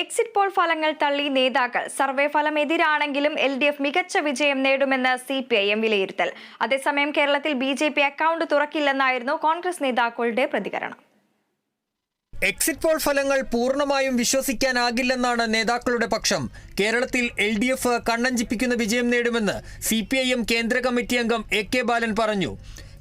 Exit poll ഫലങ്ങൾ തള്ളി നേതാക്കൾ. സർവേ ഫലം എതിരാണെങ്കിലും എൽ ഡി എഫ് മികച്ച വിജയം നേടുമെന്ന് സി പി ഐ എം വിലയിരുത്തൽ. അതേസമയം കേരളത്തിൽ ബി ജെ പി അക്കൗണ്ട് തുറക്കില്ലെന്നായിരുന്നു കോൺഗ്രസ് നേതാക്കളുടെ പ്രതികരണം. എക്സിറ്റ് പോൾ ഫലങ്ങൾ പൂർണമായും വിശ്വസിക്കാനാകില്ലെന്നാണ് നേതാക്കളുടെ പക്ഷം. കേരളത്തിൽ എൽ ഡി എഫ് കണ്ണഞ്ചിപ്പിക്കുന്ന വിജയം നേടുമെന്ന് സി പി ഐ എം കേന്ദ്ര കമ്മിറ്റി അംഗം എ കെ ബാലൻ പറഞ്ഞു.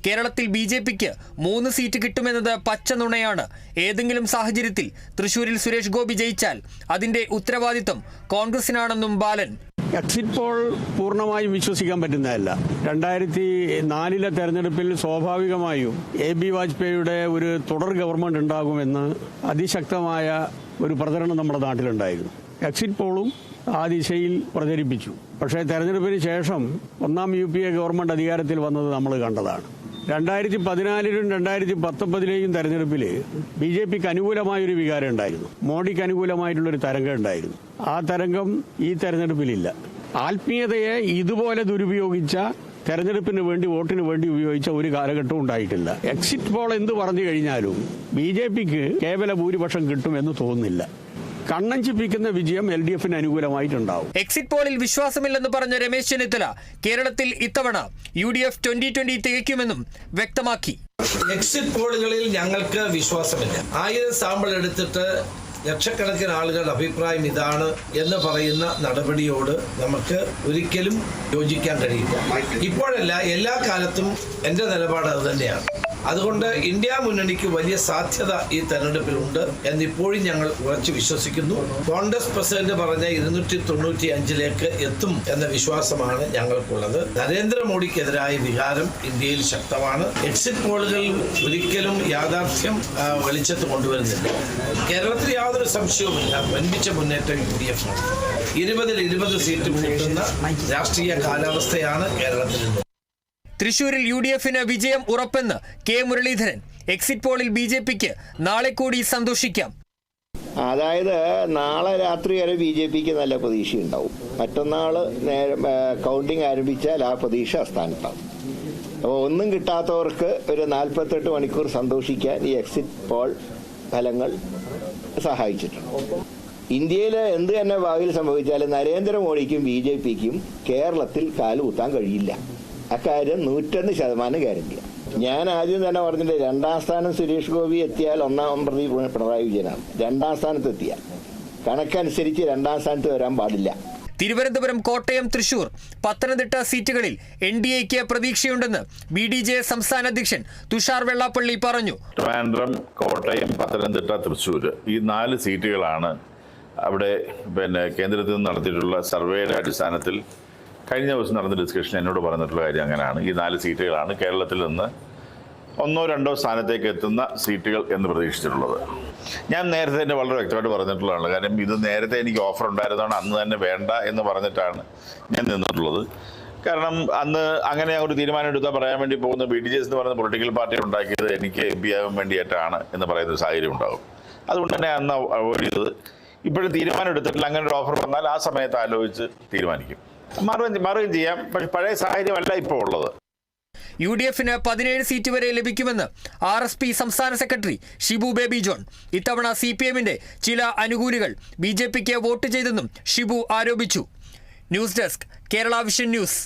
കേരളത്തിൽ ബി ജെ പിക്ക് മൂന്ന് സീറ്റ് കിട്ടുമെന്നത് പച്ച നുണയാണ്. ഏതെങ്കിലും സാഹചര്യത്തിൽ തൃശൂരിൽ സുരേഷ് ഗോപി ജയിച്ചാൽ അതിന്റെ ഉത്തരവാദിത്വം കോൺഗ്രസിനാണെന്നും ബാലൻ. എക്സിറ്റ് പോൾ പൂർണമായും വിശ്വസിക്കാൻ പറ്റുന്നതല്ല. രണ്ടായിരത്തി നാലിലെ തെരഞ്ഞെടുപ്പിൽ സ്വാഭാവികമായും എ ബി വാജ്പേയിയുടെ ഒരു തുടർ ഗവൺമെന്റ് ഉണ്ടാകുമെന്ന് അതിശക്തമായ ഒരു പ്രചരണം നമ്മുടെ നാട്ടിലുണ്ടായിരുന്നു. എക്സിറ്റ് പോളും ആ ദിശയിൽ പ്രചരിപ്പിച്ചു. പക്ഷേ തെരഞ്ഞെടുപ്പിന് ശേഷം ഒന്നാം യു പി എ ഗവൺമെന്റ് അധികാരത്തിൽ വന്നത് നമ്മൾ കണ്ടതാണ്. രണ്ടായിരത്തി പതിനാലിലും രണ്ടായിരത്തി പത്തൊമ്പതിലെയും തെരഞ്ഞെടുപ്പിൽ ബി ജെ പിക്ക് അനുകൂലമായൊരു വികാരം ഉണ്ടായിരുന്നു. മോഡിക്ക് അനുകൂലമായിട്ടുള്ളൊരു തരംഗം ഉണ്ടായിരുന്നു. ആ തരംഗം ഈ തെരഞ്ഞെടുപ്പിലില്ല. ആത്മീയതയെ ഇതുപോലെ ദുരുപയോഗിച്ച തെരഞ്ഞെടുപ്പിന് വേണ്ടി വോട്ടിന് വേണ്ടി ഉപയോഗിച്ച ഒരു കാലഘട്ടവും ഉണ്ടായിട്ടില്ല. എക്സിറ്റ് പോൾ എന്ത് പറഞ്ഞു കഴിഞ്ഞാലും ബി ജെ പിക്ക് കേവല ഭൂരിപക്ഷം കിട്ടുമെന്ന് തോന്നുന്നില്ല. കണ്ണഞ്ചിപ്പിക്കുന്ന വിജയം എൽ ഡി എഫിന് അനുകൂലമായിട്ടുണ്ടാവും. എക്സിറ്റ് പോളിൽ വിശ്വാസമില്ലെന്ന് പറഞ്ഞ രമേശ് ചെന്നിത്തല കേരളത്തിൽ ഇത്തവണ U D F twenty twenty തികയ്ക്കുമെന്നും വ്യക്തമാക്കി. എക്സിറ്റ് പോളുകളിൽ ഞങ്ങൾക്ക് വിശ്വാസമില്ല. ആയിരം സാമ്പിൾ എടുത്തിട്ട് ലക്ഷക്കണക്കിന് ആളുകളുടെ അഭിപ്രായം ഇതാണ് എന്ന് പറയുന്ന നടപടിയോട് നമുക്ക് ഒരിക്കലും യോജിക്കാൻ കഴിയില്ല. ഇപ്പോഴല്ല എല്ലാ കാലത്തും എന്റെ നിലപാട് അത് തന്നെയാണ്. അതുകൊണ്ട് ഇന്ത്യ മുന്നണിക്ക് വലിയ സാധ്യത ഈ തെരഞ്ഞെടുപ്പിലുണ്ട് എന്നിപ്പോഴും ഞങ്ങൾ ഉറച്ചു വിശ്വസിക്കുന്നു. കോൺഗ്രസ് പ്രസിഡന്റ് പറഞ്ഞ ഇരുന്നൂറ്റി തൊണ്ണൂറ്റി അഞ്ചിലേക്ക് എത്തും എന്ന വിശ്വാസമാണ് ഞങ്ങൾക്കുള്ളത്. നരേന്ദ്രമോദിക്കെതിരായ വികാരം ഇന്ത്യയിൽ ശക്തമാണ്. എക്സിറ്റ് പോളുകൾ ഒരിക്കലും യാഥാർത്ഥ്യം വെളിച്ചത്ത് കൊണ്ടുവരുന്നില്ല. കേരളത്തിൽ യാതൊരു സംശയവുമില്ല. വൻപിച്ച മുന്നേറ്റം യു ഡി എഫ് ഇരുപതിൽ ഇരുപത് സീറ്റ് കൂട്ടുന്ന രാഷ്ട്രീയ കാലാവസ്ഥയാണ് കേരളത്തിൽ ഇന്ന് തൃശൂരിൽ യു ഡി എഫിന് വിജയം ഉറപ്പെന്ന് കെ മുരളീധരൻ. എക്സിറ്റ് പോളിൽ ബി ജെ പിക്ക് നാളെ കൂടി സന്തോഷിക്കാം. അതായത് നാളെ രാത്രി വരെ ബി ജെ പിക്ക് നല്ല പ്രതീക്ഷയുണ്ടാവും. മറ്റന്നാൾ കൗണ്ടിങ് ആരംഭിച്ചാൽ ആ പ്രതീക്ഷ അസ്ഥാനത്താവും അപ്പോൾ ഒന്നും കിട്ടാത്തവർക്ക് ഒരു നാൽപ്പത്തെട്ട് മണിക്കൂർ സന്തോഷിക്കാൻ ഈ എക്സിറ്റ് പോൾ ഫലങ്ങൾ സഹായിച്ചിട്ടുണ്ട്. ഇന്ത്യയിൽ എന്ത് തന്നെ ഭാവിയിൽ സംഭവിച്ചാലും നരേന്ദ്രമോദിക്കും ബി ജെ പിക്കും കേരളത്തിൽ കാലുകുത്താൻ കഴിയില്ല. അക്കാര്യം നൂറ്റൊന്ന് ശതമാനം ഗ്യാരണ്ടിയാണ് ഞാൻ ആദ്യം തന്നെ പറഞ്ഞില്ലേ രണ്ടാം സ്ഥാനം സുരേഷ് ഗോപി എത്തിയാൽ ഒന്നാം പ്രതി പിണറായി വിജയനാണ്. രണ്ടാം സ്ഥാനത്ത് എത്തിയാൽ. കണക്കനുസരിച്ച് രണ്ടാം സ്ഥാനത്ത് വരാൻ പാടില്ല. തിരുവനന്തപുരം കോട്ടയം തൃശൂർ പത്തനംതിട്ട സീറ്റുകളിൽ എൻ ഡി എക്ക് പ്രതീക്ഷയുണ്ടെന്ന് ബി ഡി ജെ സംസ്ഥാന അധ്യക്ഷൻ തുഷാർ വെള്ളാപ്പള്ളി പറഞ്ഞു. ട്രിവാൻഡ്രം കോട്ടയം പത്തനംതിട്ട തൃശൂർ ഈ നാല് സീറ്റുകളാണ് അവിടെ പിന്നെ കേന്ദ്രത്തിൽ നിന്ന് നടത്തിയിട്ടുള്ള സർവേയുടെ അടിസ്ഥാനത്തിൽ കഴിഞ്ഞ ദിവസം നടന്ന ഡിസ്കഷൻ എന്നോട് പറഞ്ഞിട്ടുള്ള കാര്യം അങ്ങനെയാണ്. ഈ നാല് സീറ്റുകളാണ് കേരളത്തിൽ നിന്ന് ഒന്നോ രണ്ടോ സ്ഥാനത്തേക്ക് എത്തുന്ന സീറ്റുകൾ എന്ന് പ്രതീക്ഷിച്ചിട്ടുള്ളത്. ഞാൻ നേരത്തെ തന്നെ വളരെ വ്യക്തമായിട്ട് പറഞ്ഞിട്ടുള്ളതാണ്. കാരണം ഇത് നേരത്തെ എനിക്ക് ഓഫർ ഉണ്ടായിരുന്നതാണ് അന്ന് തന്നെ വേണ്ട എന്ന് പറഞ്ഞിട്ടാണ് ഞാൻ നിന്നിട്ടുള്ളത്. കാരണം അന്ന് അങ്ങനെ ഒരു തീരുമാനം എടുത്താൽ പറയാൻ വേണ്ടി പോകുന്ന ബി ഡി ജെ എന്ന് പറയുന്ന പൊളിറ്റിക്കൽ പാർട്ടി ഉണ്ടാക്കിയത് എനിക്ക് എം പി ആകാൻ വേണ്ടിയിട്ടാണ് എന്ന് പറയുന്ന ഒരു സാഹചര്യം ഉണ്ടാകും. അതുകൊണ്ട് തന്നെ അന്ന് അവോയ്ഡ് ചെയ്തത് ഇപ്പോഴും തീരുമാനം എടുത്തിട്ടില്ല. അങ്ങനെ ഒരു ഓഫർ വന്നാൽ ആ സമയത്ത് ആലോചിച്ച് തീരുമാനിക്കും. മാറുകയും മാറുകയും ചെയ്യാം. പക്ഷെ പഴയ സാഹചര്യമല്ല ഇപ്പോൾ ഉള്ളത്. യു ഡി എഫിന് പതിനേഴ് സീറ്റ് വരെ ലഭിക്കുമെന്ന് ആർ എസ് പി സംസ്ഥാന സെക്രട്ടറി ഷിബു ബേബി ജോൺ. ഇത്തവണ സി പി എമ്മിന്റെ ചില അനുകൂലികൾ ബി ജെ പിക്ക് വോട്ട് ചെയ്തെന്നും ഷിബു ആരോപിച്ചു. News desk Kerala vision news.